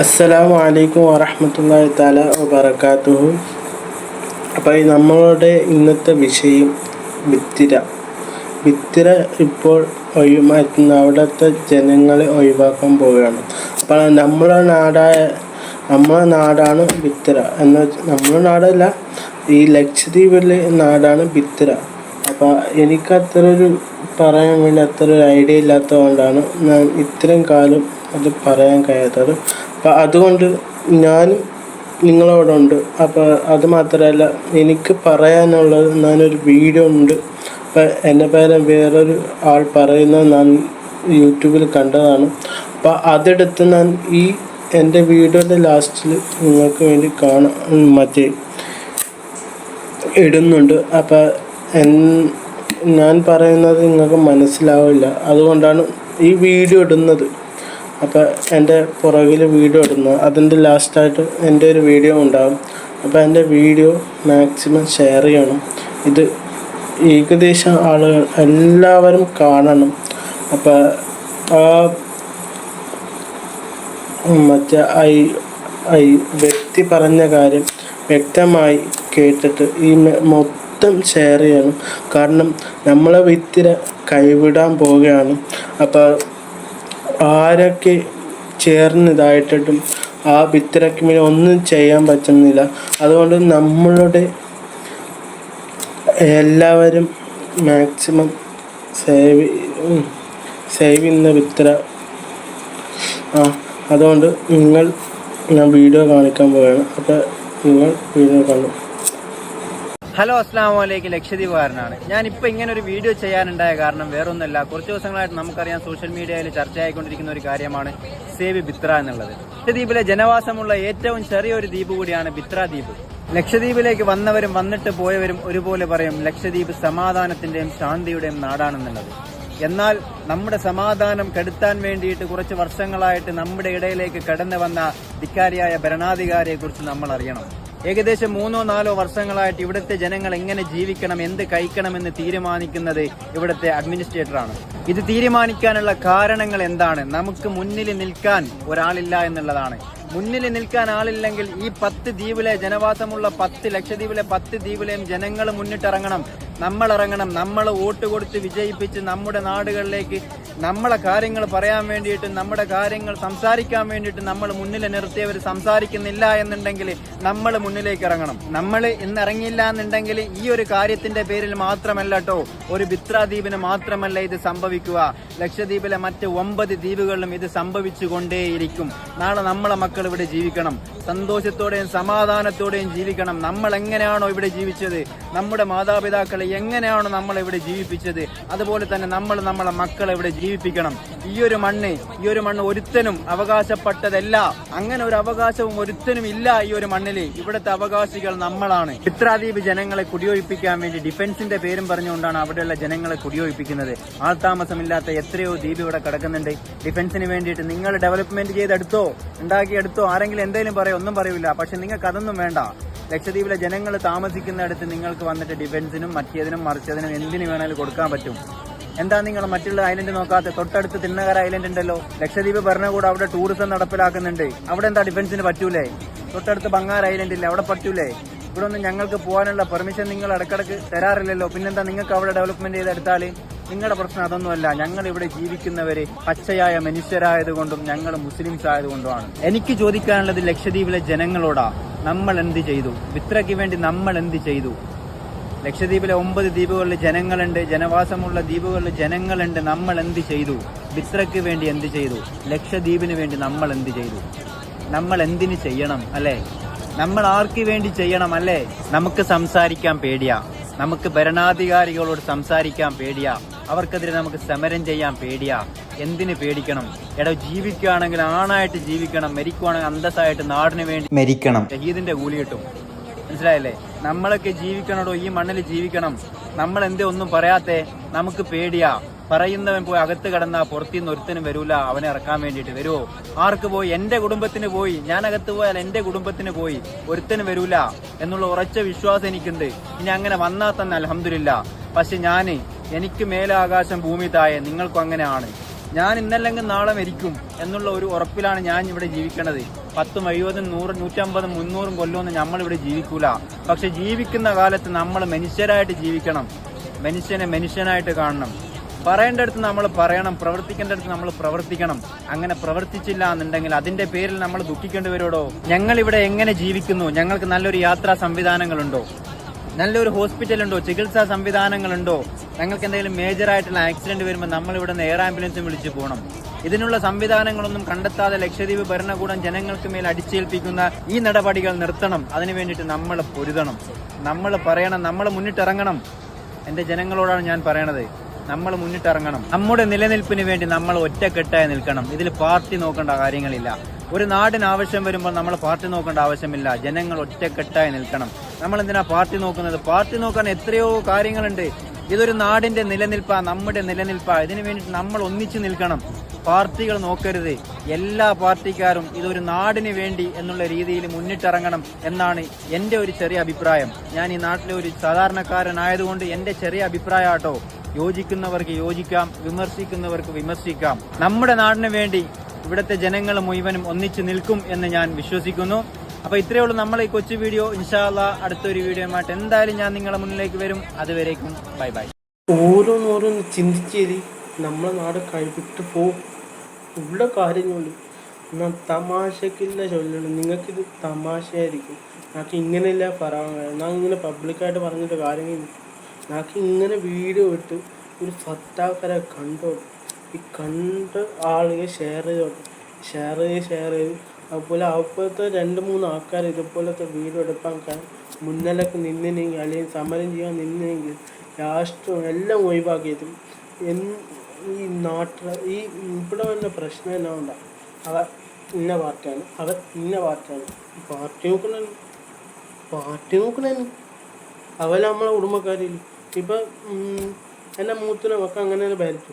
അസ്സലാമു അലൈക്കും വറഹ്മത്തുള്ളാഹി തആല വബറകാതുഹു. അപ്പോൾ നമ്മളുടെ ഇന്നത്തെ വിഷയം വിത്തിര വിത്തിര ഇപ്പോൾ ഒഴിമാറ്റുന്ന അവിടുത്തെ ജനങ്ങളെ ഒഴിവാക്കാൻ പോവുകയാണ്. അപ്പോൾ നമ്മുടെ നാടായ നമ്മുടെ നാടാണ് വിത്തിര എന്ന് വെച്ചാൽ നമ്മുടെ നാടല്ല ഈ ലക്ഷദ്വീപിലെ നാടാണ് വിത്തിര അപ്പോൾ എനിക്ക് ഒരു പറയാൻ വേണ്ടി അത്ര ഒരു ഐഡിയ ഇല്ലാത്തതുകൊണ്ടാണ് ഞാൻ ഇത്രയും കാലം അത് പറയാൻ കഴിയാത്തത്. അപ്പം അതുകൊണ്ട് ഞാൻ നിങ്ങളോടുണ്ട്. അപ്പോൾ അത് മാത്രമല്ല എനിക്ക് പറയാനുള്ളത് ഞാനൊരു വീഡിയോ ഉണ്ട്. അപ്പം എന്റെ പേരെ വേറൊരു ആൾ പറയുന്നത് ഞാൻ യൂട്യൂബിൽ കണ്ടതാണ്. അപ്പോൾ അതെടുത്ത് ഞാൻ ഈ എന്റെ വീഡിയോയുടെ ലാസ്റ്റിൽ നിങ്ങൾക്ക് വേണ്ടി കാണാൻ മറ്റേ ഇടുന്നുണ്ട്. അപ്പം എൻ ഞാൻ പറയുന്നത് നിങ്ങൾക്ക് മനസ്സിലാവില്ല. അതുകൊണ്ടാണ് ഈ വീഡിയോ ഇടുന്നത്. അപ്പോൾ എന്റെ പുറകിൽ വീഡിയോ ഇടുന്നു അതിന്റെ ലാസ്റ്റായിട്ട് എന്റെ ഒരു വീഡിയോ ഉണ്ടാകും അപ്പോൾ എന്റെ വീഡിയോ മാക്സിമം ഷെയർ ചെയ്യണം. ഇത് ഏകദേശം ആളുകൾ എല്ലാവരും കാണണം. അപ്പോൾ ആ മറ്റേ ഐ ഐ വ്യക്തി പറഞ്ഞ കാര്യം വ്യക്തമായി കേട്ടിട്ട് ഈ മൊത്തം ഷെയർ ചെയ്യണം. കാരണം നമ്മളെ വ്യക്തിരെ കൈവിടാൻ പോവുകയാണ്. അപ്പോൾ ആരൊക്കെ ചേർന്ന് ഇതായിട്ടിട്ടും ആ ഭിത്തിരക്ക് ഒന്നും ചെയ്യാൻ പറ്റുന്നില്ല. അതുകൊണ്ട് നമ്മളുടെ എല്ലാവരും മാക്സിമം സേവ് സേവ് ചെയ്യുന്ന ഭിത്തിര ആ അതുകൊണ്ട് നിങ്ങൾ ഞാൻ വീഡിയോ കാണിക്കാൻ പോവുകയാണ്. അപ്പോൾ നിങ്ങൾ വീഡിയോ കാണും ഹലോ അസ്ലാം വലൈക്കും ലക്ഷദ്വീപ് കാരനാണ്. ഞാനിപ്പോൾ ഇങ്ങനെ ഒരു വീഡിയോ ചെയ്യാനുണ്ടായ കാരണം വേറൊന്നുമല്ല. കുറച്ച് ദിവസങ്ങളായിട്ട് നമുക്കറിയാം സോഷ്യൽ മീഡിയയിൽ ചർച്ചയായിക്കൊണ്ടിരിക്കുന്ന ഒരു കാര്യമാണ് സേവി ബിത്ര എന്നുള്ളത്. ലക്ഷദ്വീപിലെ ജനവാസമുള്ള ഏറ്റവും ചെറിയൊരു ദ്വീപ് കൂടിയാണ് ബിത്ര ദ്വീപ്. ലക്ഷദ്വീപിലേക്ക് വന്നവരും വന്നിട്ട് പോയവരും ഒരുപോലെ പറയും ലക്ഷദ്വീപ് സമാധാനത്തിന്റെയും ശാന്തിയുടെയും നാടാണെന്നുള്ളത്. എന്നാൽ നമ്മുടെ സമാധാനം കെടുത്താൻ വേണ്ടിയിട്ട് കുറച്ച് വർഷങ്ങളായിട്ട് നമ്മുടെ ഇടയിലേക്ക് കടന്നു വന്ന ധിക്കാരിയായ ഭരണാധികാരിയെ കുറിച്ച് നമ്മൾ അറിയണം ഏകദേശം മൂന്നോ നാലോ വർഷങ്ങളായിട്ട് ഇവിടുത്തെ ജനങ്ങൾ എങ്ങനെ ജീവിക്കണം എന്ത് കഴിക്കണമെന്ന് തീരുമാനിക്കുന്നത് ഇവിടുത്തെ അഡ്മിനിസ്ട്രേറ്ററാണ്. ഇത് തീരുമാനിക്കാനുള്ള കാരണങ്ങൾ എന്താണ്? നമുക്ക് മുന്നിൽ നിൽക്കാൻ ഒരാളില്ല എന്നുള്ളതാണ്. മുന്നിൽ നിൽക്കാൻ ആളില്ലെങ്കിൽ ഈ പത്ത് ദ്വീപിലെ ജനവാസമുള്ള പത്ത് ലക്ഷദ്വീപിലെ പത്ത് ദ്വീപിലെയും ജനങ്ങൾ മുന്നിട്ടിറങ്ങണം. നമ്മൾ ഇറങ്ങണം. നമ്മൾ വോട്ട് കൊടുത്ത് വിജയിപ്പിച്ച് നമ്മുടെ നാടുകളിലേക്ക് നമ്മളെ കാര്യങ്ങൾ പറയാൻ വേണ്ടിയിട്ട് നമ്മുടെ കാര്യങ്ങൾ സംസാരിക്കാൻ വേണ്ടിയിട്ട് നമ്മൾ മുന്നിൽ നിർത്തിയവർ സംസാരിക്കുന്നില്ല എന്നുണ്ടെങ്കിൽ നമ്മൾ മുന്നിലേക്ക് ഇറങ്ങണം. നമ്മൾ ഇന്ന് ഇറങ്ങിയില്ല എന്നുണ്ടെങ്കിൽ ഈ ഒരു കാര്യത്തിന്റെ പേരിൽ മാത്രമല്ല കേട്ടോ ഒരു ബിത്രാദ്വീപിന് മാത്രമല്ല ഇത് സംഭവിക്കുക. ലക്ഷദ്വീപിലെ മറ്റ് ഒമ്പത് ദ്വീപുകളിലും ഇത് സംഭവിച്ചു കൊണ്ടേയിരിക്കും നാളെ നമ്മളെ മക്കൾ ഇവിടെ ജീവിക്കണം. സന്തോഷത്തോടെയും സമാധാനത്തോടെയും ജീവിക്കണം. നമ്മൾ എങ്ങനെയാണോ ഇവിടെ ജീവിച്ചത്? നമ്മുടെ മാതാപിതാക്കളെ എങ്ങനെയാണോ നമ്മൾ ഇവിടെ ജീവിപ്പിച്ചത്? അതുപോലെ തന്നെ നമ്മൾ നമ്മളെ മക്കളെ ഇവിടെ ജീവിപ്പിക്കണം. ഈ ഒരു മണ്ണ് ഈ ഒരു മണ്ണ് ഒരുത്തനും അവകാശപ്പെട്ടതല്ല. അങ്ങനെ ഒരു അവകാശവും ഒരുത്തനും ഇല്ല ഈ ഒരു മണ്ണിൽ ഇവിടുത്തെ അവകാശികൾ നമ്മളാണ്. ചിത്രാദ്വീപ് ജനങ്ങളെ കുടിയൊഴിപ്പിക്കാൻ വേണ്ടി ഡിഫൻസിന്റെ പേരും പറഞ്ഞുകൊണ്ടാണ് അവിടെയുള്ള ജനങ്ങളെ കുടിയൊഴിപ്പിക്കുന്നത്. ആൾതാമസമില്ലാത്ത എത്രയോ ദ്വീപ് ഇവിടെ കിടക്കുന്നുണ്ട്. ഡിഫൻസിന് വേണ്ടിയിട്ട് നിങ്ങൾ ഡെവലപ്മെന്റ് ചെയ്തെടുത്തോ ഉണ്ടാക്കിയെടുത്തോ ആരെങ്കിലും എന്തെങ്കിലും പറയോ ഒന്നും പറയൂല. പക്ഷെ നിങ്ങൾക്ക് അതൊന്നും വേണ്ട. ലക്ഷദ്വീപിലെ ജനങ്ങൾ താമസിക്കുന്നിടത്ത് നിങ്ങൾക്ക് വന്നിട്ട് ഡിഫൻസിനും മറ്റേതിനും മറിച്ചതിനും എന്തിനു വേണേലും കൊടുക്കാൻ പറ്റും. എന്താ നിങ്ങൾ മറ്റുള്ള ഐലൻഡ് നോക്കാത്ത? തൊട്ടടുത്ത് തിണ്ണകര ഐലൻഡ് ഉണ്ടല്ലോ. ലക്ഷദ്വീപ് ഭരണകൂടം അവിടെ ടൂറിസം നടപ്പിലാക്കുന്നുണ്ട്. അവിടെ എന്താ ഡിഫൻസിന് പറ്റൂലേ? തൊട്ടടുത്ത് ബംഗാർ ഐലൻഡ് ഇല്ലേ? അവിടെ പറ്റൂലേ? ഇവിടെ ഒന്നും ഞങ്ങൾക്ക് പോകാനുള്ള പെർമിഷൻ നിങ്ങൾ ഇടക്കിടക്ക് തരാറില്ലല്ലോ. പിന്നെന്താ നിങ്ങൾക്ക് അവിടെ ഡെവലപ്മെന്റ് ചെയ്തെടുത്താൽ നിങ്ങളുടെ പ്രശ്നം അതൊന്നുമല്ല. ഞങ്ങൾ ഇവിടെ ജീവിക്കുന്നവര് പച്ചയായ മനുഷ്യരായതുകൊണ്ടും ഞങ്ങൾ മുസ്ലിംസ് ആയതുകൊണ്ടുമാണ്. എനിക്ക് ചോദിക്കാനുള്ളത് ലക്ഷദ്വീപിലെ ജനങ്ങളോടാ. നമ്മൾ എന്ത് ചെയ്തു? വിത്രയ്ക്ക് വേണ്ടി നമ്മൾ എന്ത് ചെയ്തു? ലക്ഷദ്വീപിലെ ഒമ്പത് ദ്വീപുകളിൽ ജനങ്ങളുണ്ട് ജനവാസമുള്ള ദ്വീപുകളിൽ ജനങ്ങളുണ്ട്. നമ്മൾ എന്ത് ചെയ്തു? ബിത്രയ്ക്ക് വേണ്ടി എന്ത് ചെയ്തു? ലക്ഷദ്വീപിന് വേണ്ടി നമ്മൾ എന്ത് ചെയ്തു? നമ്മൾ എന്തിന് ചെയ്യണം അല്ലേ? നമ്മൾ ആർക്ക് വേണ്ടി ചെയ്യണം അല്ലേ? നമുക്ക് സംസാരിക്കാൻ പേടിയാ. നമുക്ക് ഭരണാധികാരികളോട് സംസാരിക്കാൻ പേടിയാ. അവർക്കെതിരെ നമുക്ക് സമരം ചെയ്യാൻ പേടിയാ. എന്തിന് പേടിക്കണം? എടോ ജീവിക്കുകയാണെങ്കിൽ ആണായിട്ട് ജീവിക്കണം മരിക്കുവാണെങ്കിൽ അന്തസ്സായിട്ട് നാടിന് വേണ്ടി മരിക്കണം. ഷഹീദിന്റെ കൂലി കിട്ടും. മനസ്സിലായല്ലേ? നമ്മളൊക്കെ ജീവിക്കണടോ ഈ മണ്ണിൽ ജീവിക്കണം. നമ്മൾ എന്തേ ഒന്നും പറയാത്തെ? നമുക്ക് പേടിയാ. പറയുന്നവൻ പോയി അകത്ത് കിടന്നാ പുറത്തുനിന്ന് ഒരുത്തനും വരൂല. അവനെ ഇറക്കാൻ വേണ്ടിയിട്ട് വരുമോ ആർക്ക് പോയി? എന്റെ കുടുംബത്തിന് പോയി. ഞാൻ അകത്ത് പോയാൽ എന്റെ കുടുംബത്തിന് പോയി. ഒരുത്തനും വരൂല എന്നുള്ള ഉറച്ച വിശ്വാസം എനിക്കുണ്ട്. ഇനി അങ്ങനെ വന്നാൽ തന്നെ അലഹമില്ല പക്ഷെ ഞാൻ എനിക്ക് മേലാകാശം ഭൂമി താഴെ നിങ്ങൾക്കും അങ്ങനെയാണ്. ഞാൻ ഇന്നല്ലെങ്കിൽ നാളെ മരിക്കും എന്നുള്ള ഒരു ഉറപ്പിലാണ് ഞാൻ ഇവിടെ ജീവിക്കേണ്ടത് പത്തും എഴുപതും നൂറും നൂറ്റമ്പതും മുന്നൂറും കൊല്ലമൊന്നും നമ്മൾ ഇവിടെ ജീവിക്കൂല. പക്ഷെ ജീവിക്കുന്ന കാലത്ത് നമ്മൾ മനുഷ്യരായിട്ട് ജീവിക്കണം. മനുഷ്യനെ മനുഷ്യനായിട്ട് കാണണം. പറയേണ്ടടുത്ത് നമ്മൾ പറയണം പ്രവർത്തിക്കേണ്ടടുത്ത് നമ്മൾ പ്രവർത്തിക്കണം. അങ്ങനെ പ്രവർത്തിച്ചില്ല എന്നുണ്ടെങ്കിൽ അതിന്റെ പേരിൽ നമ്മൾ ദുഃഖിക്കേണ്ടി വരുമോ ഞങ്ങൾ ഇവിടെ എങ്ങനെ ജീവിക്കുന്നു? ഞങ്ങൾക്ക് നല്ലൊരു യാത്രാ സംവിധാനങ്ങളുണ്ടോ? നല്ലൊരു ഹോസ്പിറ്റൽ ഉണ്ടോ ചികിത്സാ സംവിധാനങ്ങളുണ്ടോ? ഞങ്ങൾക്ക് എന്തെങ്കിലും മേജർ ആയിട്ടുള്ള ആക്സിഡന്റ് വരുമ്പോൾ നമ്മൾ ഇവിടെ നിന്ന് എയർ ആംബുലൻസും വിളിച്ചു പോകണം. ഇതിനുള്ള സംവിധാനങ്ങളൊന്നും കണ്ടെത്താതെ ലക്ഷദ്വീപ് ഭരണകൂടം ജനങ്ങൾക്ക് മേൽ അടിച്ചേൽപ്പിക്കുന്ന ഈ നടപടികൾ നിർത്തണം. അതിനു വേണ്ടിയിട്ട് നമ്മൾ പൊരുതണം. നമ്മൾ പറയണം നമ്മൾ മുന്നിട്ടിറങ്ങണം. എന്റെ ജനങ്ങളോടാണ് ഞാൻ പറയണത്. നമ്മൾ മുന്നിട്ടിറങ്ങണം. നമ്മുടെ നിലനിൽപ്പിന് വേണ്ടി നമ്മൾ ഒറ്റക്കെട്ടായി നിൽക്കണം. ഇതിൽ പാർട്ടി നോക്കേണ്ട കാര്യങ്ങളില്ല. ഒരു നാടിന് ആവശ്യം വരുമ്പോൾ നമ്മൾ പാർട്ടി നോക്കേണ്ട ആവശ്യമില്ല. ജനങ്ങൾ ഒറ്റക്കെട്ടായി നിൽക്കണം. നമ്മൾ എന്തിനാ പാർട്ടി നോക്കുന്നത്? പാർട്ടി നോക്കാൻ എത്രയോ കാര്യങ്ങളുണ്ട്. ഇതൊരു നാടിന്റെ നിലനിൽപ്പാ നമ്മുടെ നിലനിൽപ്പാ. ഇതിനു വേണ്ടിയിട്ട് നമ്മൾ ഒന്നിച്ചു നിൽക്കണം. പാർട്ടികൾ നോക്കരുത്. എല്ലാ പാർട്ടിക്കാരും ഇതൊരു നാടിന് വേണ്ടി എന്നുള്ള രീതിയിൽ മുന്നിട്ടിറങ്ങണം എന്നാണ് എന്റെ ഒരു ചെറിയ അഭിപ്രായം. ഞാൻ ഈ നാട്ടിലെ ഒരു സാധാരണക്കാരനായതുകൊണ്ട് എന്റെ ചെറിയ അഭിപ്രായം ആട്ടോ. യോജിക്കുന്നവർക്ക് യോജിക്കാം വിമർശിക്കുന്നവർക്ക് വിമർശിക്കാം. നമ്മുടെ നാടിന് വേണ്ടി ഇവിടുത്തെ ജനങ്ങൾ മുഴുവനും ഒന്നിച്ചു നിൽക്കും എന്ന് ഞാൻ വിശ്വസിക്കുന്നു. അപ്പോൾ ഇത്രയേ ഉള്ളൂ നമ്മൾ ഈ കൊച്ചു വീഡിയോ. ഇൻഷാല്ല അടുത്തൊരു വീഡിയോയുമായിട്ട് എന്തായാലും ഞാൻ നിങ്ങളുടെ മുന്നിലേക്ക് വരും. അതുവരേക്കും ബൈ ബൈ. ഓരോന്നോരോന്ന് ചിന്തിച്ചേരി നമ്മളെ നാട് കഴിവിട്ട് പോകും ഉള്ള കാര്യങ്ങളുള്ളൂ എന്നാൽ തമാശക്കില്ല ചൊല്ലണം നിങ്ങൾക്കിത് തമാശയായിരിക്കും. ഞങ്ങൾക്ക് ഇങ്ങനെയല്ല പറയാൻ ഞാൻ ഇങ്ങനെ പബ്ലിക്കായിട്ട് പറഞ്ഞിട്ട് കാര്യമില്ല. ഞങ്ങൾക്ക് ഇങ്ങനെ വീഡിയോ ഇട്ട് ഒരു ഫത്താക്കരെ കണ്ടോളൂ. ഈ കണ്ട് ആളുകൾ ഷെയർ ചെയ്തോട്ടെ ഷെയർ ചെയ്ത് ഷെയർ ചെയ്ത്. അതുപോലെ അപ്പോഴത്തെ രണ്ട് മൂന്ന് ആൾക്കാർ ഇതുപോലത്തെ വീഡിയോ എടുക്കാൻ ക- മുന്നിലൊക്കെ നിന്നിനെങ്കിൽ അല്ലെങ്കിൽ സമരം ചെയ്യാൻ നിന്നിനെങ്കിൽ രാഷ്ട്രം എല്ലാം ഒഴിവാക്കിയത്. ഈ നാട്ടിൽ ഈ ഇവിടെ വന്ന പ്രശ്നം എന്നാ ഉണ്ടാ അവ ഇന്ന പാർട്ടിയാണ് അവർ ഇന്ന പാർട്ടിയാണ്. പാർട്ടി നോക്കണ പാർട്ടി നോക്കണ അവല നമ്മളെ കുടുംബക്കാരില്ല ഇപ്പം എന്റെ മൂത്തിനെ ഒക്കെ അങ്ങനെ ഭരിച്ചു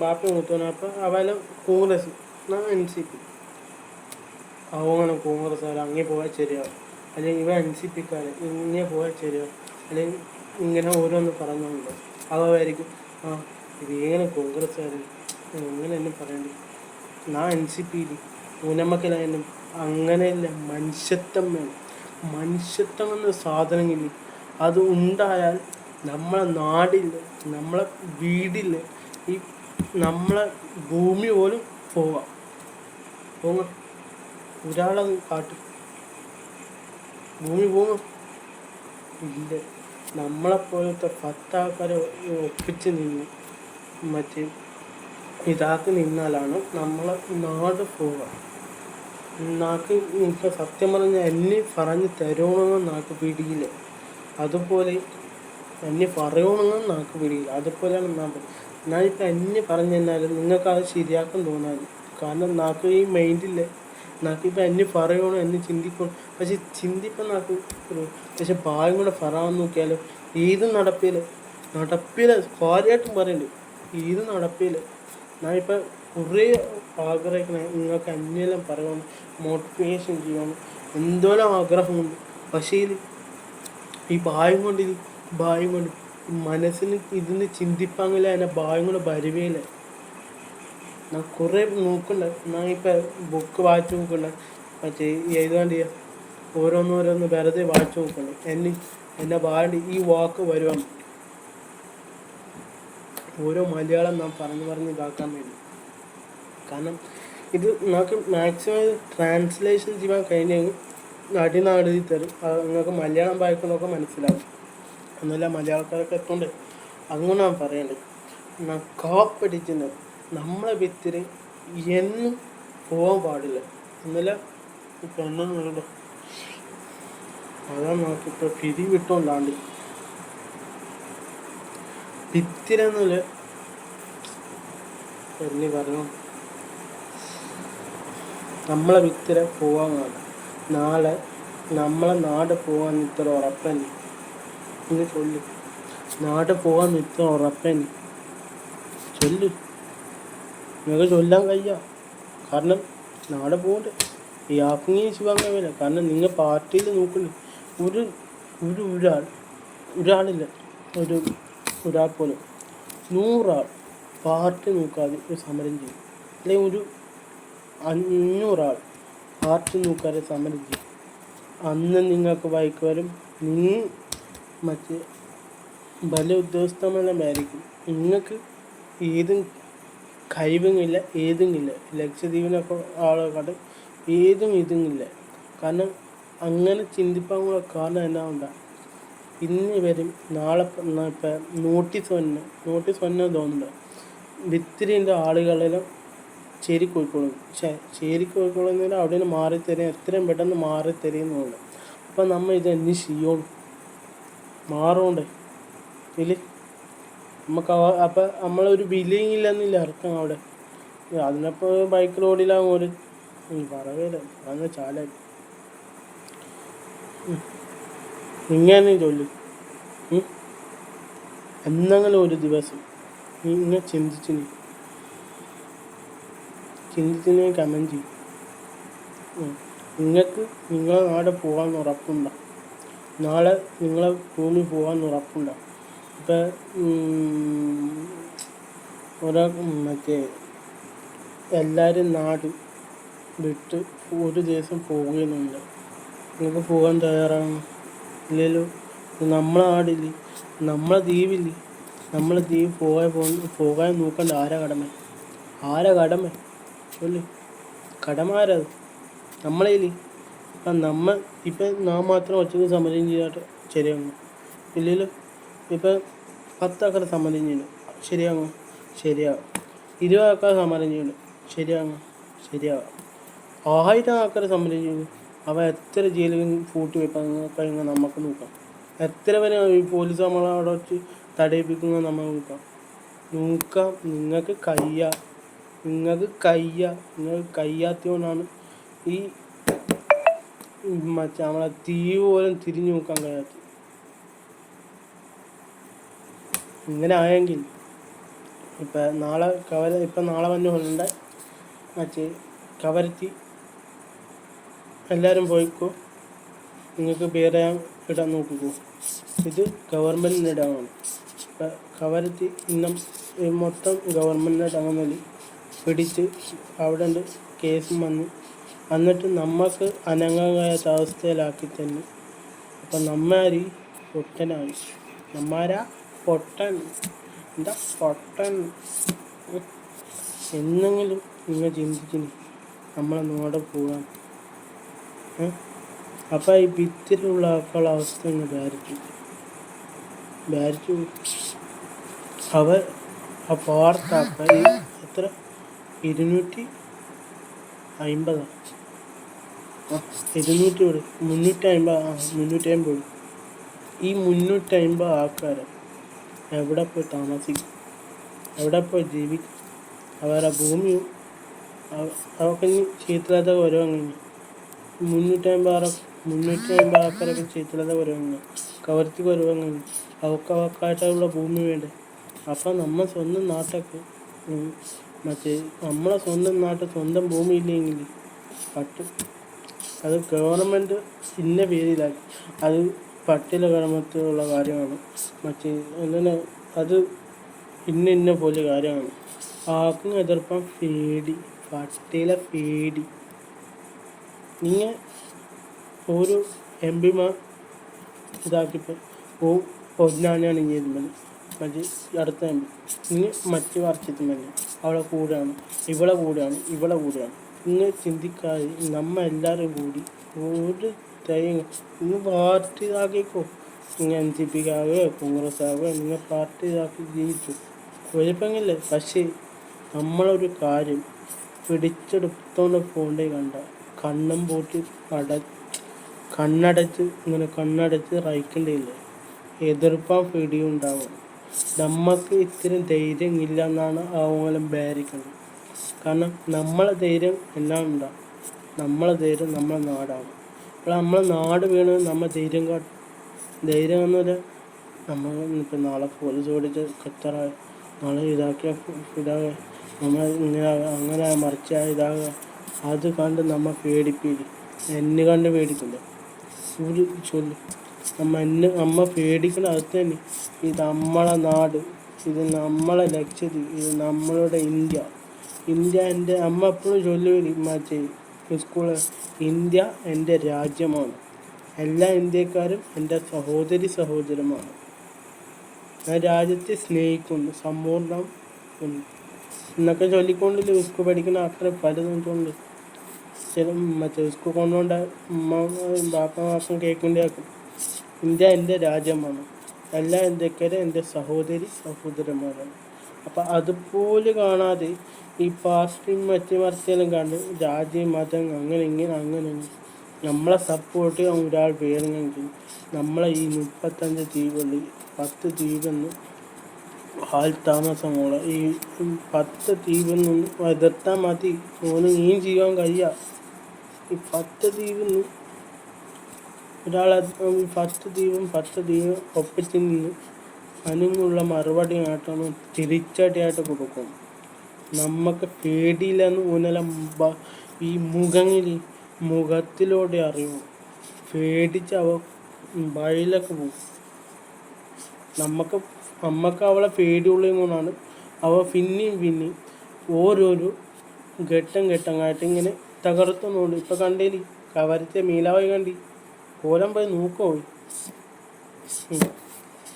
ബാപ്പ മൂത്തനെ അപ്പം അവല കോൺഗ്രസ് ഞാൻ എൻസിപി പി അവങ്ങനെ കോൺഗ്രസ് അങ്ങനെ പോയാൽ ശരിയാവും അല്ലെങ്കിൽ ഇവ എൻ സി പിക്കാരെ ഇങ്ങനെ പോയാൽ ശരിയാവും അല്ലെങ്കിൽ ഇങ്ങനെ ഓരോന്ന് പറഞ്ഞുകൊണ്ട് അവരായിരിക്കും ആ ഇത് എങ്ങനെ കോൺഗ്രസ്സുകാരൻ എങ്ങനെ എന്നെ പറയണ്ടേ. ഞാൻ എൻ സി പിയിൽ ഊനമ്മക്കലായാലും അങ്ങനെയല്ല മനുഷ്യത്വം വേണം. മനുഷ്യത്വം എന്ന സാധനമില്ല അത് ഉണ്ടായാൽ നമ്മളെ നാടിൽ നമ്മളെ വീടിൽ ഈ നമ്മളെ ഭൂമി പോലും പോവാം. പോങ്ങ. ഒരാളെ കാട്ടും. ഭൂമി പോങ്ങ. ഇല്ല. നമ്മളെപ്പോലത്തെ പത്താൾക്കാരെ ഒപ്പിച്ച് നിന്ന് മറ്റേ ഇതാക്കി നിന്നാലാണ് നമ്മളെ നാട് പോവുക. നാക്ക് ഇപ്പം സത്യം പറഞ്ഞാൽ എന്നെ പറഞ്ഞ് തരുമെന്ന് നാക്ക് പിടിയില്ല അതുപോലെ എന്നെ പറയണമെന്ന് നമുക്ക് പിടിയില്ല. അതുപോലെയാണ് പറയുന്നത് ഞാനിപ്പോൾ എന്നെ പറഞ്ഞു തന്നാലും നിങ്ങൾക്ക് അത് ശരിയാക്കാൻ തോന്നാൽ കാരണം നാക്ക് ഈ മൈൻഡില്ല. നാക്കിപ്പോൾ എന്നെ പറയണോ എന്നെ ചിന്തിക്കണം. പക്ഷെ ചിന്തിപ്പം നാക്ക് പക്ഷെ ഭാഗം കൂടെ പറയാൻ നോക്കിയാലോ ഏത് നടപ്പില്ല നടപ്പില്ല കാര്യമായിട്ടും പറയുന്നുണ്ട് ഏത് നടപ്പില്ല ഞാനിപ്പോൾ കുറേ ആഗ്രഹിക്കണ നിങ്ങൾക്ക് അന്യെല്ലാം പറയണം മോട്ടിവേഷൻ ചെയ്യണം എന്തോരം ആഗ്രഹമുണ്ട്. പക്ഷേ ഈ ഭാഗ്യം കൊണ്ട് ഭായം കൊണ്ട് മനസ്സിന് ഇതിന് ചിന്തിപ്പാങ്ങില്ല എന്നെ ഭാവി കൊണ്ട് വരുവേല ഞാൻ കുറേ നോക്കണ്ട ഞാൻ ഇപ്പം ബുക്ക് വായിച്ചു നോക്കണ്ട മറ്റേ എഴുതാണ്ട് ഓരോന്നോരോന്ന് വെറുതെ വായിച്ചു നോക്കണം എന്നെ എന്നെ വാണ്ട് ഈ വാക്ക് വരുവാൻ ഓരോ മലയാളം നാം പറഞ്ഞു പറഞ്ഞ് ഇതാക്കാൻ വേണ്ടി. കാരണം ഇത് നമുക്ക് മാക്സിമം ട്രാൻസ്ലേഷൻ ചെയ്യാൻ കഴിഞ്ഞെങ്കിൽ നടി എഴുതി തരും നിങ്ങൾക്ക് മലയാളം വായിക്കുന്നതൊക്കെ മനസ്സിലാവും. എന്നല്ല മലയാളക്കാരൊക്കെ എത്തുണ്ട് അങ്ങനെ ഞാൻ പറയേണ്ടത് ഞാൻ കാപ്പടിച്ചിട്ട് നമ്മളെ വിത്തിരി എന്നും പോകാൻ പാടില്ല. എന്നല്ല ഇപ്പം എന്നും വേണ്ട അതാ നമുക്കിപ്പോൾ പിരി വിട്ടോണ്ടാണ്ട് ഭിത്തിരെന്നില്ല എന്നീ പറഞ്ഞു നമ്മളെ വിത്തിര പോവാൻ നാളെ നമ്മളെ നാട് പോകാൻ ഇത്ര ഉറപ്പന്നെ ഇന്ന് ചൊല്ലു. നാട് പോകാൻ ഇത്ര ഉറപ്പന്നെ ചൊല്ലു. നിങ്ങൾക്ക് ചൊല്ലാൻ കഴിയ. കാരണം നാട് ഈ ആപ്പിങ്ങനെ ചെയ്യാൻ കഴിയില്ല കാരണം നിങ്ങൾ പാർട്ടിയിൽ നോക്കുന്നു ഒരു ഒരു ഒരാൾ ഒരാളില്ല. ഒരു ഒരാൾ പോലും. നൂറാൾ പാർട്ടി നോക്കാതെ ഒരു സമരം ചെയ്യും. അല്ലെങ്കിൽ ഒരു അഞ്ഞൂറാൾ പാർട്ടി നോക്കാതെ സമരം ചെയ്യും. അന്ന് നിങ്ങൾക്ക് ബൈക്ക് വരും. നീ മറ്റേ പല ഉദ്യോഗസ്ഥമെല്ലാം ആയിരിക്കും നിങ്ങൾക്ക് ഏതും കഴിവുമില്ല ഏതുമില്ല. ലക്ഷദ്വീപിനൊക്കെ ആളെക്കാട്ട് ഏതും ഇതുമില്ല. കാരണം അങ്ങനെ ചിന്തിപ്പാനുള്ള കാരണം എന്നാ ഉണ്ടാ ഇന്ന് വരും നാളെ ഇപ്പം നോട്ടീസ് വന്ന് നോട്ടീസ് വന്നു തോന്നുന്നുണ്ട് വിത്തിരിന്റെ ആളുകളെല്ലാം ചേരി കോഴിക്കോളും ചേരി കോഴിക്കോട് നിന്ന് അവിടെ നിന്ന് മാറിത്തരും എത്രയും പെട്ടെന്ന് മാറിത്തരുന്നുണ്ട് അപ്പം നമ്മൾ ഇത് എന്ത് ചെയ്യണം മാറണ്ടേ. ഇതിൽ നമുക്ക് അപ്പം നമ്മളൊരു വിലയും ഇല്ലെന്നില്ല അർത്ഥം അവിടെ. അതിനപ്പോൾ ബൈക്ക് റോഡിലാകും ഒരു പറവേല അന്ന് ചാല. ഇങ്ങനെ ചൊല്ലു. എന്നെങ്കിലും ഒരു ദിവസം നീ ഇങ്ങനെ ചിന്തിച്ചു നീ ചിന്തിച്ച് കമന്റ് ചെയ്യും. നിങ്ങൾക്ക് നിങ്ങളെ നാട് പോകാൻ ഉറപ്പുണ്ടോ? നാളെ നിങ്ങളെ ഭൂമി പോകാൻ ഉറപ്പുണ്ടോ. ഇപ്പം ഒരാ മറ്റേ എല്ലാവരും നാട് വിട്ട് ഒരു ദിവസം പോകുന്നുണ്ട് നിങ്ങൾക്ക് പോകാൻ തയ്യാറാണ്? ഇല്ലല്ലോ. നമ്മളെ നാടില്ലേ? നമ്മളെ ദ്വീപില്ലേ? നമ്മളെ ദ്വീപ് പോകാൻ പോകുന്ന പോകാൻ നോക്കേണ്ട. ആരാ കടമ? ആരാ കടമ? ചൊല്ലു കടമാരത് നമ്മളേലേ നമ്മൾ ഇപ്പം നാം മാത്രം ഒറ്റയ്ക്ക് സമരം ചെയ്യാട്ട് ശരിയാകും ഇല്ലല്ലോ. ഇപ്പം പത്താൾക്കാർ സമരം ചെയ്യണം ശരിയാകും ശരിയാകും ഇരുപത് ആൾക്കാർ സമരം ചെയ്യണം ശരിയാകും ശരിയാകും ആയിരം ആൾക്കാർ സമരം ചെയ്യുന്നു. അവ എത്ര ജയിലിൽ പൂട്ടി വെക്കാൻ കഴിഞ്ഞാൽ നമുക്ക് നോക്കാം. എത്ര വരെ ഈ പോലീസ് നമ്മളെ അവിടെ വെച്ച് തടയിപ്പിക്കുന്ന നമ്മൾ നോക്കാം. നോക്കാം. നിങ്ങൾക്ക് കയ്യ നിങ്ങൾക്ക് കയ്യ നിങ്ങൾക്ക് കയ്യാത്തതുകൊണ്ടാണ് ഈ മറ്റേ നമ്മളെ തീ പോലും തിരിഞ്ഞു നോക്കാൻ കഴിയാത്ത. ഇങ്ങനെ ആയെങ്കിൽ ഇപ്പം നാളെ കവർ ഇപ്പം നാളെ വന്നു കൊണ്ട മറ്റേ കവരത്തി എല്ലാവരും പോയിക്കോ. നിങ്ങൾക്ക് പേര് ഇടാൻ നോക്കിക്കോ. ഇത് ഗവൺമെന്റിന് ഇടാനാണ് ഇപ്പം കവരത്തി ഇന്നും മൊത്തം ഗവൺമെന്റിന് ഇടാമെന്നതിൽ പിടിച്ച് അവിടെ കേസും വന്ന് എന്നിട്ട് നമുക്ക് അനങ്ങാൻ അവസ്ഥയിലാക്കി തന്നെ അപ്പം നമ്മാരി പൊട്ടനായി. നമ്മാരാ പൊട്ടൻ? എന്താ പൊട്ടൻ. എന്നെങ്കിലും നിങ്ങൾ ചിന്തിക്കുന്നു നമ്മളെ നോടെ പോകാൻ. അപ്പം ഈ ഭിത്തിലുള്ള ആൾക്കുള്ള അവസ്ഥ ഒന്ന് ബാരിച്ചു ബാരിച്ചു അവർ ആ വാർത്ത ഈ എത്ര? ഇരുന്നൂറ്റി അമ്പതാ ഇരുന്നൂറ്റി ഇവിടെ മുന്നൂറ്റി അമ്പത് മുന്നൂറ്റി അമ്പത് ഈ മുന്നൂറ്റി അമ്പത് ആൾക്കാരെ എവിടെ പോയി താമസിക്കും? എവിടെ പോയി ജീവിക്കും? അവരുടെ ഭൂമിയും അവ- അവർക്ക് ചീത്തലാത്ത ഓരോ അങ്ങനെ മുന്നൂറ്റി അമ്പത് മുന്നൂറ്റി അമ്പത് ആൾക്കാരൊക്കെ ചീത്തലാത്ത ഓരോ അങ്ങനെ കവർത്തിക്ക് ഓരോ അങ്ങനെ അവർക്ക് അവർക്കായിട്ടുള്ള ഭൂമി വേണ്ടേ? അപ്പം നമ്മൾ സ്വന്തം നാട്ടൊക്കെ മറ്റേ നമ്മളെ സ്വന്തം നാട്ടിൽ സ്വന്തം ഭൂമി ഇല്ലെങ്കിൽ പറ്റും അത് ഗവൺമെന്റ് ഇന്ന പേരിലാക്കി. അത് പട്ടില കടമത്തിലുള്ള കാര്യമാണ്. മറ്റേ അങ്ങനെ അത് ഇന്ന ഇന്ന പോലെ കാര്യമാണ്. ആർക്കും എതിർപ്പാൻ പേടി പട്ടിയിലെ പേടി. നിങ്ങൾ ഒരു എം പിമാർ ഇതാക്കിപ്പോൾ ഇങ്ങനെ ഇരുന്നത് മറ്റേ അടുത്ത ഇനി മറ്റു വർഷത്തിൽ തന്നെ അവളെ കൂടെയാണ് ഇവളെ കൂടെയാണ് ഇവളെ കൂടെയാണ് ഇങ്ങനെ ചിന്തിക്കാതെ നമ്മ എല്ലാവരും കൂടി ഒരു തൈങ്ങ ഇന്ന് പാർട്ടി ഇതാക്കിക്കോ. ഇങ്ങനെ എൻ സി പിക്കാവുകയോ കോൺഗ്രസ് ആവുകയോ നിങ്ങൾ പാർട്ടി ഇതാക്കി ജയിച്ചു. കുഴപ്പമില്ലേ പക്ഷേ നമ്മളൊരു കാര്യം പിടിച്ചെടുത്തോണ്ട് പോണ്ടേ കണ്ട. കണ്ണും പൂട്ടി അട കണ്ണടച്ച് ഇങ്ങനെ കണ്ണടച്ച് റയിക്കേണ്ടിയില്ലേ എതിർപ്പാൻ പേടിയുണ്ടാവും. നമുക്ക് ഇത്തിരി ധൈര്യം ഇല്ല എന്നാണ് അവങ്ങളും ബേരിക്കുന്നത് കാരണം നമ്മളെ ധൈര്യം എല്ലാം ഉണ്ടാവും നമ്മളെ ധൈര്യം നമ്മളെ നാടാണ്. അപ്പോൾ നമ്മളെ നാട് വീണ് നമ്മൾ ധൈര്യം കാട്ടും ധൈര്യം എന്നൊരു നമ്മൾ ഇപ്പം നാളെ പോലീസ് ഓടിച്ച് ഖത്തറായി നാളെ ഇതാക്കിയ ഇതാകുക നമ്മൾ ഇങ്ങനെ അങ്ങനെ മറിച്ച ഇതാകുക അത് കണ്ട് നമ്മൾ പേടിപ്പിക്കും. എന്നെ കണ്ട് പേടിക്കില്ല. ഒരു ചൊല്ല് എന്നെ നമ്മ പേടിക്കണ അത് തന്നെ ഇത് നമ്മളെ നാട് ഇത് നമ്മളെ ലക്ഷദ്വീപ് ഇത് നമ്മളുടെ ഇന്ത്യ ഇന്ത്യ എന്റെ അമ്മ എപ്പോഴും ചൊല്ലി മറ്റേ സ്കൂൾ ഇന്ത്യ എന്റെ രാജ്യമാണ് എല്ലാ ഇന്ത്യക്കാരും എന്റെ സഹോദരി സഹോദരമാണ് ഞാൻ രാജ്യത്തെ സ്നേഹിക്കുന്നു സമ്പൂർണം ഉണ്ട് എന്നൊക്കെ ചൊല്ലിക്കൊണ്ടില്ല സ്കൂൾ പഠിക്കുന്ന അത്ര പലതും കൊണ്ട് ചില മറ്റേ സ്കൂൾ കൊണ്ടുകൊണ്ട് ഉമ്മ ബാപ്പ മാസം കേൾക്കേണ്ടിയാക്കും ഇന്ത്യ എന്റെ രാജ്യമാണ്. എല്ലാ ഇന്ത്യക്കാരും എന്റെ സഹോദരി സഹോദരന്മാരാണ്. അപ്പം അതുപോലെ കാണാതെ ഈ പാർട്ടിയും മറ്റു മറിച്ചെല്ലാം കണ്ട് ജാതി മതം അങ്ങനെ ഇങ്ങനെ അങ്ങനെ നമ്മളെ സപ്പോർട്ട് ചെയ്യാൻ ഒരാൾ വേണമെങ്കിൽ നമ്മളെ ഈ മുപ്പത്തഞ്ച് ദ്വീപുകളിൽ പത്ത് ദ്വീപെന്ന് ഹാൽ താമസമുള്ള ഈ പത്ത് ദ്വീപിൽ നിന്ന് എതിർത്താൽ മതി. ഓന് ഈ ചെയ്യാൻ കഴിയാം. ഈ പത്ത് ദ്വീപിൽ നിന്ന് ഒരാളെ ഈ പത്ത് ദ്വീപും പത്ത് ദ്വീപും ഒപ്പിച്ച് നിന്ന് അതിനുള്ള മറുപടി ആയിട്ടാണ് തിരിച്ചടിയായിട്ട് കൊടുക്കും. നമുക്ക് പേടിയില്ലെന്ന് ഊന്നല ഈ മുഖങ്ങളിൽ മുഖത്തിലൂടെ അറിയും. പേടിച്ച് അവ വഴിയിലൊക്കെ പോകും. നമുക്ക് നമുക്ക് അവളെ പേടിയുള്ളത് കൊണ്ടാണ് അവ പിന്നെയും പിന്നെയും ഓരോരോ ഘട്ടം ഘട്ടങ്ങളായിട്ട് ഇങ്ങനെ തകർത്തുന്നുണ്ട്. ഇപ്പം കണ്ടേലി കവരത്തെ മീലാവായി കണ്ടി. കോലം പോയി നോക്കോ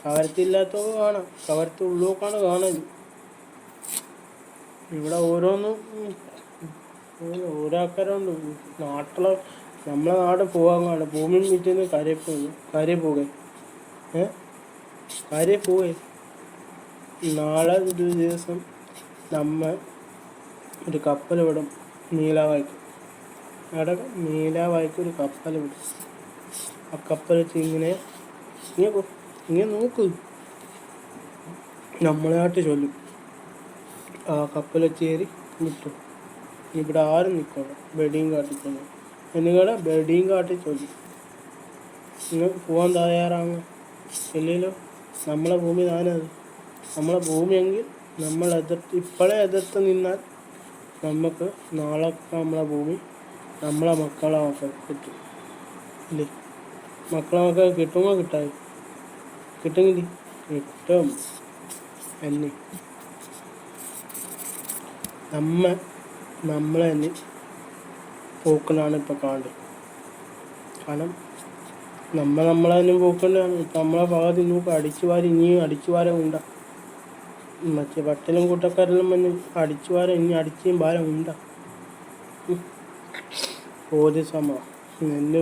കവരത്തില്ലാത്തോ കാണാം. കവരത്ത് ഉള്ളോക്കാണ് കാണാൻ ഇവിടെ ഓരോന്നും ഓരോക്കാരുണ്ട് നാട്ടിലെ നമ്മളെ നാട് പോകാൻ കാണും. ഭൂമി വിറ്റുന്ന കരയെ പോകും കരയെ പോകെ. ഏ? കാര്യം പോകെ. നാളെ ഒരു ദിവസം നമ്മൾ ഒരു കപ്പൽ വിടും. നീലാവായ്ക്ക്. അവിടെ നീലാവായ്ക്ക് ഒരു കപ്പൽ വിടും. ആ വെച്ച് ഇങ്ങനെ ഇങ്ങനെ ഇങ്ങനെ നോക്ക്. നമ്മളായിട്ട് ചൊല്ലും. ആ കയറി വിട്ടു ഇവിടെ ആരും നിൽക്കണം ബെഡിയും കാട്ടി ചൊല്ലും എന്നിട്ട് ബെഡിയും കാട്ടി ചൊല്ലും. നിങ്ങൾ പോകാൻ തയ്യാറാണ്? ഇല്ലല്ലോ. നമ്മളെ ഭൂമി താനത്. നമ്മളെ ഭൂമിയെങ്കിൽ നമ്മൾ എതിർത്ത് ഇപ്പോഴേ എതിർത്ത് നിന്നാൽ നമുക്ക് നാളെ നമ്മളെ ഭൂമി നമ്മളെ മക്കളെ മക്കൾ കിട്ടും. ഇല്ലേ? മക്കളെ മക്കൾ കിട്ടുമോ കിട്ടാതെ കിട്ടുമെങ്കിൽ കിട്ടും. എന്നെ. നമ്മ നമ്മളെ തന്നെ പോക്കണാണ് ഇപ്പം കാണുന്നത് കാരണം നമ്മൾ നമ്മളെ തന്നെ ഇപ്പം നമ്മളെ ഭാഗത്ത് നോക്കുക അടിച്ചു വാരി ഇനിയും അടിച്ചു വാരം ഉണ്ട. മറ്റേ പട്ടലും കൂട്ടക്കാരെല്ലാം വന്ന് അടിച്ചു വാരം ഇനി അടിച്ചും ഭാരം ഉണ്ട. പോലീസ് നെല്ല്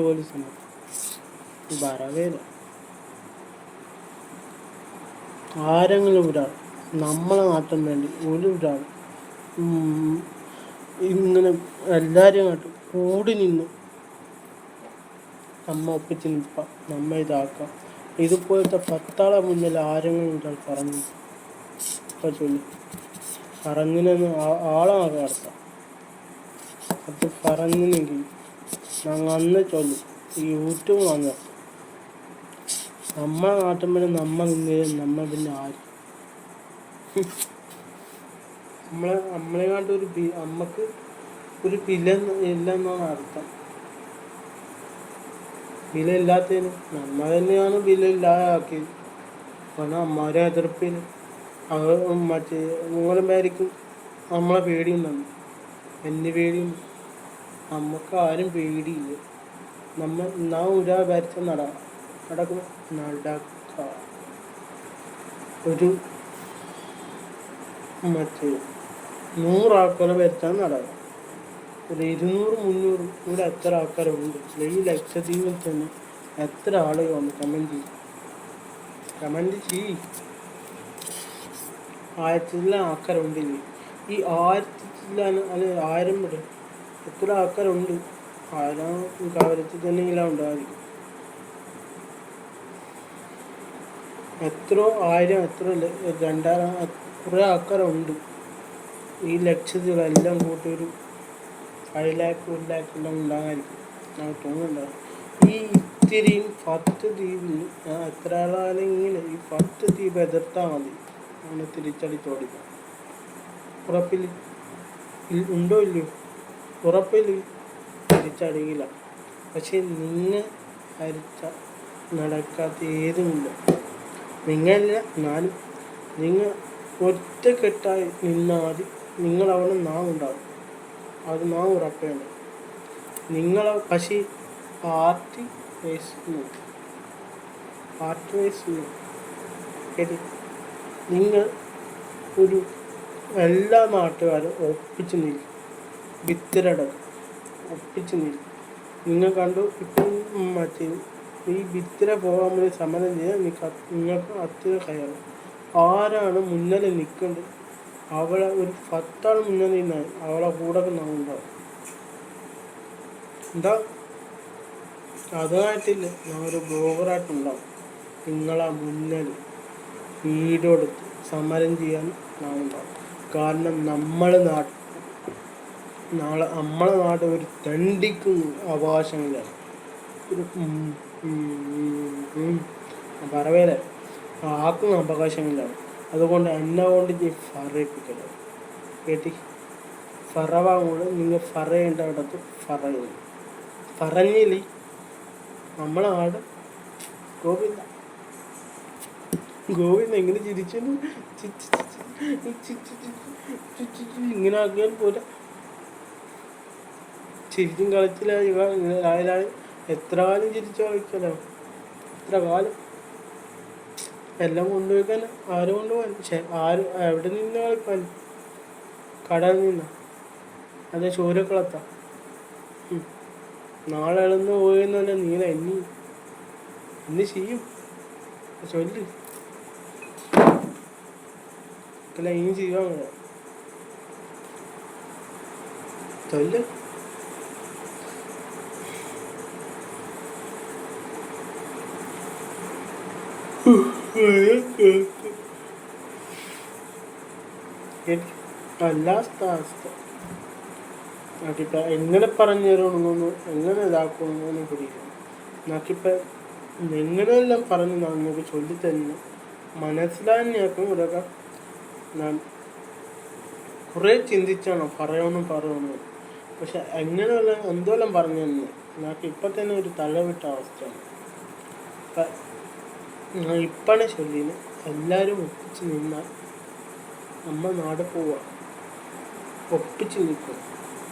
വരവേല. ആരെങ്കിലും ഒരാൾ നമ്മളെ നാട്ടിന് വേണ്ടി ഒരു ഒരാൾ ഇങ്ങനെ എല്ലാവരും കാട്ടും കൂടി നിന്ന് നമ്മ ഒപ്പിച്ച് നിൽക്കാം നമ്മ ഇതാക്കാം. ഇതുപോലത്തെ പത്താളെ മുന്നിൽ ആരെങ്കിലും ഒരാൾ പറഞ്ഞു ഇപ്പം ചൊല്ലി. പറഞ്ഞിനെന്ന് ആളാകെ ആളെ നടത്താം അത് പറഞ്ഞിനെങ്കിൽ ഞങ്ങൾ അന്ന് ചൊല്ലും. യൂട്യൂബ് വന്നു നമ്മ നാട്ടിൽ പിന്നെ നമ്മ നിന്ന് നമ്മ പിന്നെ ആര്? നമ്മളെ നമ്മളെ കാണ്ട് ഒരു അമ്മയ്ക്ക് ഒരു പില ഇല്ലെന്നാണ് അർത്ഥം. വില ഇല്ലാത്തതിന് നമ്മ തന്നെയാണ് വില ഇല്ലാതാക്കിയത്. കാരണം അമ്മാരെ എതിർപ്പിന് അവർ മറ്റേ നിങ്ങളെ പേരിക്കും നമ്മളെ പേടിയും തന്നെ. എന്നെ പേടിയും നമുക്ക് ആരും പേടിയില്ല. നമ്മ നാ ഒരാ വരച്ച നട നടക്കും. നടക്ക. ഒരു മറ്റേ നൂറാൾക്കാരെ വരുത്താൻ നടക്കുക ഒരു ഇരുന്നൂറ് മുന്നൂറ് ഇവിടെ എത്ര ആൾക്കാരുണ്ട്? ഈ ലക്ഷദ്വീപിൽ തന്നെ എത്ര ആളുകളുണ്ട് കമന്റ് ചെയ്യും? കമന്റ് ചെയ്യ്. ആയിരത്തിലെ ആൾക്കാരുണ്ടില്ലേ ഈ ആയിരത്തിലാണ് അല്ലെ ആയിരം വരെ എത്ര ആൾക്കാരുണ്ട്? ആയിരം കവരത്തിൽ തന്നെ ഉണ്ടായിരിക്കും. എത്രയോ ആയിരം എത്ര രണ്ടായിരം കുറേ ആൾക്കാരുണ്ട്. ഈ ലക്ഷത്തിലെല്ലാം കൂട്ടി ഒരു ഫൈവ് ലാക്ക് ഒരു ലാക്ക് എല്ലാം ഉണ്ടാകാനായിരിക്കും. ഞാൻ തോന്നുന്നുണ്ട്. ഈ ഇത്തിരിയും പത്ത് ദ്വീപിൽ ഞാൻ എത്ര ആളാണെങ്കിലും ഈ പത്ത് ദ്വീപ് എതിർത്താൽ മതി. അങ്ങനെ തിരിച്ചടിച്ചോടിക്കാം ഉറപ്പിൽ ഉണ്ടോ ഇല്ലയോ? ഉറപ്പിൽ തിരിച്ചടിയില്ല. പക്ഷെ നിങ്ങൾ ഹരിച്ച നടക്കാത്ത ഏതുമില്ല. നിങ്ങളില്ല എന്നാലും നിങ്ങൾ ഒറ്റക്കെട്ടായി നിന്നാൽ നിങ്ങൾ അവിടെ നാവുണ്ടാവും. അത് നാവ് ഉറപ്പേണ്ട നിങ്ങൾ പക്ഷേ പാർട്ടി വൈസ് പാർട്ടി വൈസ് ശരി. നിങ്ങൾ ഒരു എല്ലാ നാട്ടുകാരും ഒപ്പിച്ച് നിൽക്കും വിത്തരടക്കം ഒപ്പിച്ച് നിൽക്കും നിങ്ങൾ കണ്ടു ഇപ്പം മറ്റേ ഈ ഭിത്തിര പോകാൻ സമരം ചെയ്യാൻ നീ നിങ്ങൾക്ക് അത്ര കയറും ആരാണ് മുന്നിൽ നിൽക്കേണ്ടത്? അവളെ ഒരു പത്താൾ മുന്നിൽ നിന്നാൽ അവളെ കൂടെ നാം ഉണ്ടാവും എന്താ അതായിട്ടില്ല ഞാൻ ഒരു ബ്ലോഗറായിട്ടുണ്ടാവും നിങ്ങളാ മുന്നിൽ വീഡിയോ സമരം ചെയ്യാൻ നാം കാരണം നമ്മൾ നാട്ട് നാളെ നമ്മളെ നാട് ഒരു തണ്ടിക്കും അവകാശങ്ങളാണ് ഒരു. പറവേലെ ആർക്കും അവകാശമില്ല അതുകൊണ്ട് എന്നെ കൊണ്ട് നീ ഫറയിപ്പിക്കരുത് കേട്ടി ഫറവാങ്ങോട് നിങ്ങൾ ഫറയേണ്ട ഇടത്ത് ഫറയില്ല പറഞ്ഞില്ലേ നമ്മളെ ആട് ഗോവിന്ദ ഗോവിന്ദ എങ്ങനെ ചിരിച്ചു ഇങ്ങനെ ആക്കിയാൽ പോലെ ചിരിച്ചും കളിച്ചില്ല ഇവ ഇങ്ങനെ ലായലായി എത്ര കാലം ചിരിച്ചു കളിക്കലോ എത്ര കാലം? എല്ലാം കൊണ്ടുപോയിക്കാൻ ആരും കൊണ്ടുപോകാൻ പക്ഷെ ആര് എവിടെ നിന്ന് കളിക്കാൻ കടയിൽ നിന്ന്. അതെ ചോരക്കളത്ത നാളെ ഇളന്ന് പോയെന്നല്ല നീല എന്നി എന്ന് ചെയ്യും. ചൊല്ല്. ഇനി ചെയ്യാൻ ചൊല്ല്. വല്ലാത്ത അവസ്ഥ നമുക്കിപ്പോൾ എങ്ങനെ പറഞ്ഞു തരണമെന്നൊന്നും എങ്ങനെ ഇതാക്കണമെന്നൊന്നും പിടിക്കണം നമുക്കിപ്പോൾ എങ്ങനെയെല്ലാം പറഞ്ഞു നമുക്ക് ചൊല്ലിത്തന്നെ മനസ്സിലാക്കും ഇതൊക്കെ ഞാൻ കുറെ ചിന്തിച്ചാണ് പറയണമെന്നും പറയണം പക്ഷെ എങ്ങനെയുള്ള എന്തോലം പറഞ്ഞു തന്നെ നമുക്ക് തന്നെ ഒരു തലവിട്ട അവസ്ഥയാണ്. ഞാൻ ഇപ്പാണ് ചൊല്ലിന് എല്ലാവരും ഒപ്പിച്ച് നിന്നാൽ അമ്മ നാട് പോവാം. ഒപ്പിച്ച് നിൽക്കും.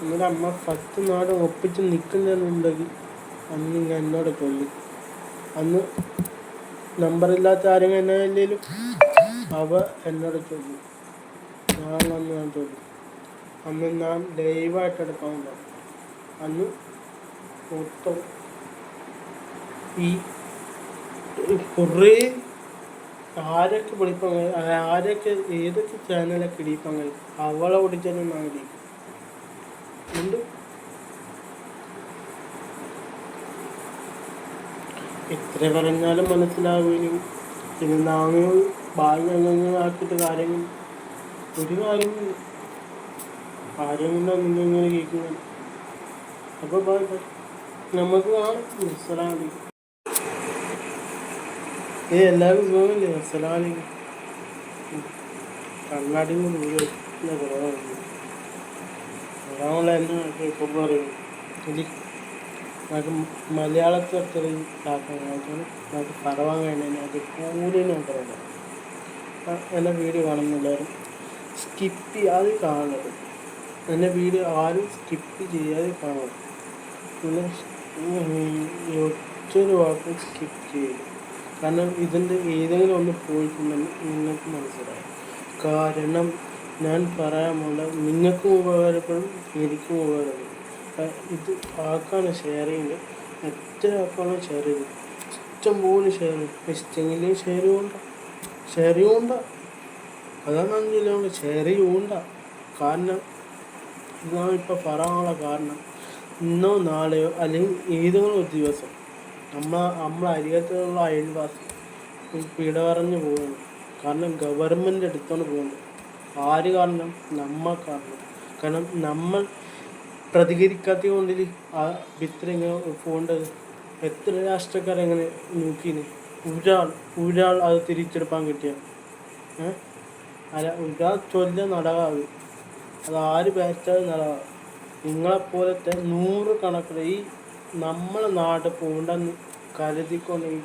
എന്നിട്ട് അമ്മ പത്ത് നാട് ഒപ്പിച്ച് നിൽക്കുന്നുണ്ടെങ്കിൽ അന്ന് ഞാൻ എന്നോട് ചൊല്ലി അന്ന് നമ്പറില്ലാത്ത ആരെങ്കിലും എന്നെ അല്ലെങ്കിലും അവ എന്നോട് ചൊല്ലി ഞാൻ അന്ന് ഞാൻ ചൊല്ലി അന്ന് ഞാൻ ലൈവായിട്ട് അന്ന് മൊത്തം ഈ കുറേ ആരൊക്കെ വിളിപ്പങ്ങൾ ആരൊക്കെ ഏതൊക്കെ ചാനലൊക്കെ ഇടിപ്പാൻ അവളെ ഓടിച്ചാലും ഉണ്ട് എത്ര പറഞ്ഞാലും മനസ്സിലാവുകയും പിന്നെ നാങ്ങും ഭാഗ്യം ആക്കിയിട്ട് കാര്യങ്ങൾ ഒരു കാര്യം ആരെങ്കിലും കൊണ്ടാണ് കേൾക്കുന്നു ഇങ്ങനെ കേൾക്കുന്നത് അപ്പോൾ നമുക്ക് കാണാം അസ്സലാമലൈക്കും ഏ എല്ലാവരും പോകില്ലേ അസലാലി കണ്ണാടി കുറവാണ്. എന്നെ ഇപ്പം പറയും ഇതിൽ నాకు మలయాళంతో తెలియదు కాకుండా నాకు పర్వాలేదు నాకు കൂലിന് പറയണം എന്റെ വീഡിയോ കാണുന്നുള്ളവരും സ്കിപ്പ് ചെയ്യാതെ കാണരുത്. എന്റെ വീഡിയോ ആരും സ്കിപ്പ് ചെയ്യാതെ കാണരുത്. പിന്നെ ഒറ്റ ഒരു വാക്കും സ്കിപ്പ് ചെയ്യരുത്. കാരണം ഇതിന്റെ ഏതെങ്കിലും ഒന്ന് പോയിട്ടുണ്ടെന്ന് നിങ്ങൾക്ക് മനസ്സിലായി. കാരണം ഞാൻ പറയാമുള്ള നിങ്ങൾക്കും ഉപകാരപ്പെടും എനിക്കും ഉപകാരപ്പെടും. ഇത് ആക്കാണ് ഷെയർ ചെയ്യുന്നത്? എത്ര ആക്കാണ് ഷെയർ ചെയ്ത് ഇഷ്ടം പോലെ ഷെയർ ചെയ്യും ഇഷ്ടമെങ്കിലും ഷെയർ ചെയ്യണ്ട. ഷെയർ ചെയ്യണ്ട. അതാണ് ഞാൻ ഷെയർ ചെയ്യണ്ട. കാരണം ഇതാണ് ഇപ്പോൾ പറയാനുള്ള കാരണം. ഇന്നോ നാളെയോ അല്ലെങ്കിൽ ഏതെങ്കിലും ഒരു ദിവസം നമ്മൾ നമ്മൾ അരികത്തുള്ള അയൽവാസി പിട പറഞ്ഞു പോകുന്നു കാരണം ഗവൺമെന്റ് എടുത്തോണ്ട് പോകുന്നു ആര് കാരണം നമ്മ കാരണം കാരണം നമ്മൾ പ്രതികരിക്കാത്ത കൊണ്ടിൽ ആ ഭിത്തിരി ഇങ്ങനെ പോകേണ്ടത് എത്ര രാഷ്ട്രീയക്കാരെങ്ങനെ നോക്കിന്? ഒരാൾ ഒരാൾ അത് തിരിച്ചെടുക്കാൻ കിട്ടിയ അല്ല ഒരാൾ ചൊല്ല നടകാവ് അത് ആര് ബാറ്റാൽ നടകാവ് നിങ്ങളെപ്പോലത്തെ നൂറ് കണക്കിന് ഈ നമ്മൾ നാട് പൂണ്ടെന്ന് കരുതിക്കൊണ്ടെങ്കിൽ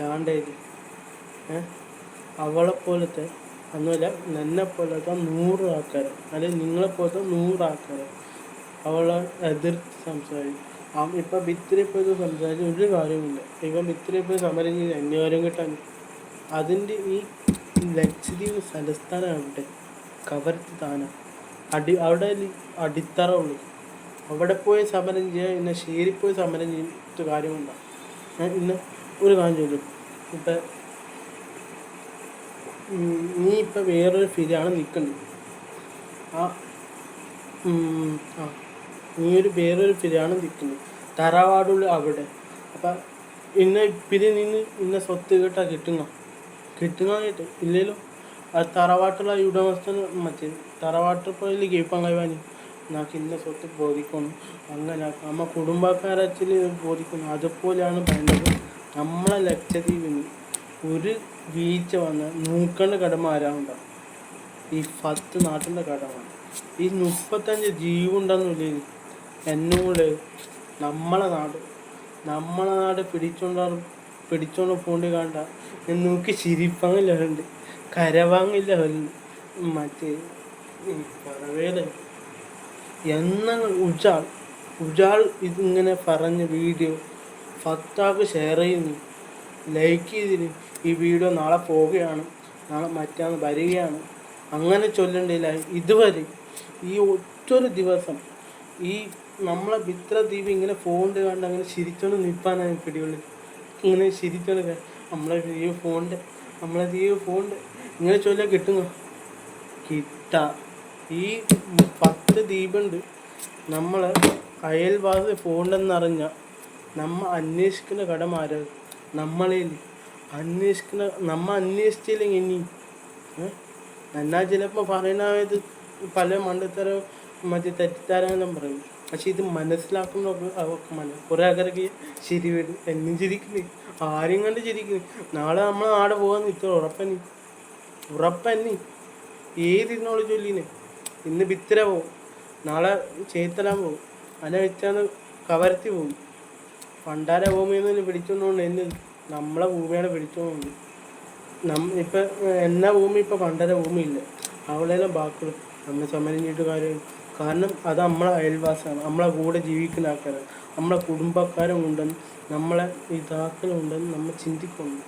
വേണ്ടത് അവളെപ്പോലത്തെ അന്നുമില്ല എന്നെപ്പോലത്തെ നൂറ് ആൾക്കാർ അല്ലെങ്കിൽ നിങ്ങളെപ്പോലത്തെ നൂറ് ആൾക്കാർ അവളെ എതിർത്ത് സംസാരിക്കും. ഇപ്പം വിത്തിരിപ്പോയത് സംസാരിച്ച് ഒരു കാര്യമില്ല ഇപ്പം വിത്തിരിപ്പോയി സമരം ചെയ്ത് അന്യകാരം കിട്ടാൻ അതിന്റെ ഈ ലക്ഷദ്വീപ് അവിടെ കവർത്തി താനം. അടി അവിടെ അടിത്തറ ഉള്ളൂ അവിടെ പോയി സമരം ചെയ്യുക ഇന്ന് ശരി പോയി സമരം ചെയ്തിട്ട് കാര്യമുണ്ടോ? ഞാൻ ഇന്ന് ഒരു കാര്യം ചോദിച്ചു? ഇപ്പം നീ ഇപ്പം വേറൊരു ഫിരിയാണ് നിൽക്കുന്നത് ആ ആ നീ ഒരു വേറൊരു ഫിരിയാണ് നിൽക്കുന്നത് തറവാടുള്ള അവിടെ. അപ്പം ഇന്ന ഇപ്പിരി നിന്ന് ഇന്ന സ്വത്ത് കേട്ടാ കിട്ടുന്ന? കിട്ടുന്ന കേട്ട് ഇല്ലല്ലോ ആ തറവാട്ടുള്ള ഉടമസ്ഥ മറ്റേ തറവാട്ട് പോയി കേൾപ്പാൻ കഴിവാനി? നാക്ക് ഇന്ന സ്വത്ത് ബോധിക്കുന്നു. അങ്ങനെ നമ്മ കുടുംബക്കാരച്ചിൽ ബോധിക്കുന്നു. അതുപോലെയാണ് വേണ്ടത് നമ്മളെ ലക്ഷദ്വീപിൽ ഒരു വീഴ്ച വന്ന് നൂക്കണ്ട കടമ ആരാണ്ടാവും ഈ പത്ത് നാട്ടിന്റെ കടമാണ്. ഈ മുപ്പത്തഞ്ച് ജീവുണ്ടെന്നില്ലേ എന്നോട് നമ്മളെ നാട് നമ്മളെ നാട് പിടിച്ചോണ്ടാ പിടിച്ചോണ്ട് പോണ്ടി കണ്ട. നോക്കി ചിരിപ്പങ്ങില്ല ഉണ്ട് കരവാങ്ങില്ല മറ്റേ പറവേല എന്ന ഉജാൾ ഉജാൾ ഇതിങ്ങനെ പറഞ്ഞ വീഡിയോ ഫത്താക്ക് ഷെയർ ചെയ്യുന്നു ലൈക്ക് ചെയ്തിന്. ഈ വീഡിയോ നാളെ പോവുകയാണ് നാളെ മറ്റാന്ന് വരികയാണ്. അങ്ങനെ ചൊല്ലണ്ടില്ല. ഇതുവരെ ഈ ഒറ്റൊരു ദിവസം ഈ നമ്മളെ മിത്ര ദ്വീപ് ഇങ്ങനെ ഫോണിന്റെ കണ്ട് അങ്ങനെ ചിരിച്ചോണ്ട് നിൽപ്പാനാണ് പിടിയുള്ളത് ഇങ്ങനെ ചിരിച്ചോണ്ട് നമ്മളെ ദ്വീപ് ഫോണിന്റെ നമ്മളെ ദ്വീപ് ഫോണിന്റെ ഇങ്ങനെ ചൊല്ലാൻ കിട്ടുന്നു? കിട്ട. ഈ പത്ത് ദ്വീപുണ്ട്. നമ്മൾ അയൽവാസി ഫോണിലെന്നറിഞ്ഞ നമ്മ അന്വേഷിക്കുന്ന കടം ആരാ നമ്മളെ അന്വേഷിക്കുന്ന നമ്മ അന്വേഷിച്ചില്ലെങ്കിൽ ഇനി എന്നാൽ എന്നാ ചിലപ്പോൾ പറയുന്നത് പല മണ്ടത്തരം മറ്റേ തെറ്റിദ്ധാരങ്ങളും പറയും. പക്ഷെ ഇത് മനസ്സിലാക്കുന്ന മന കുറേ ആൾക്കാരൊക്കെ ശരി വരും. എന്നും ചിരിക്കുന്നു. ആരെയും കണ്ട് ചിരിക്കുന്നു. നാളെ നമ്മൾ നാടെ പോകാൻ നിൽക്കണം ഉറപ്പനി ഏത് ഏതിരുന്നോളൂ ചൊല്ലിനെ ഇന്ന് ബിത്തിര പോവും. നാളെ ചേത്തലാൻ പോകും അതിനെ വെച്ചാന്ന് കവരത്തി പോകും പണ്ടാര ഭൂമിയിൽ നിന്ന് പിടിച്ചോണ്ട് എന്ന് നമ്മളെ ഭൂമിയാണ് പിടിച്ചോണ്ട് നം ഇപ്പൊ എന്ന ഭൂമി? ഇപ്പൊ പണ്ടര ഭൂമിയില്ല. അവളെല്ലാം ബാക്കിയുള്ളൂ. നമ്മെ സമരഞ്ഞിട്ട് കാര്യം കാരണം അത് നമ്മളെ അയൽവാസമാണ് നമ്മളെ കൂടെ ജീവിക്കുന്ന ആൾക്കാരാണ്. നമ്മളെ കുടുംബക്കാരും ഉണ്ടെന്ന് നമ്മളെ ഇതാക്കളുണ്ടെന്ന് നമ്മൾ ചിന്തിക്കുന്നു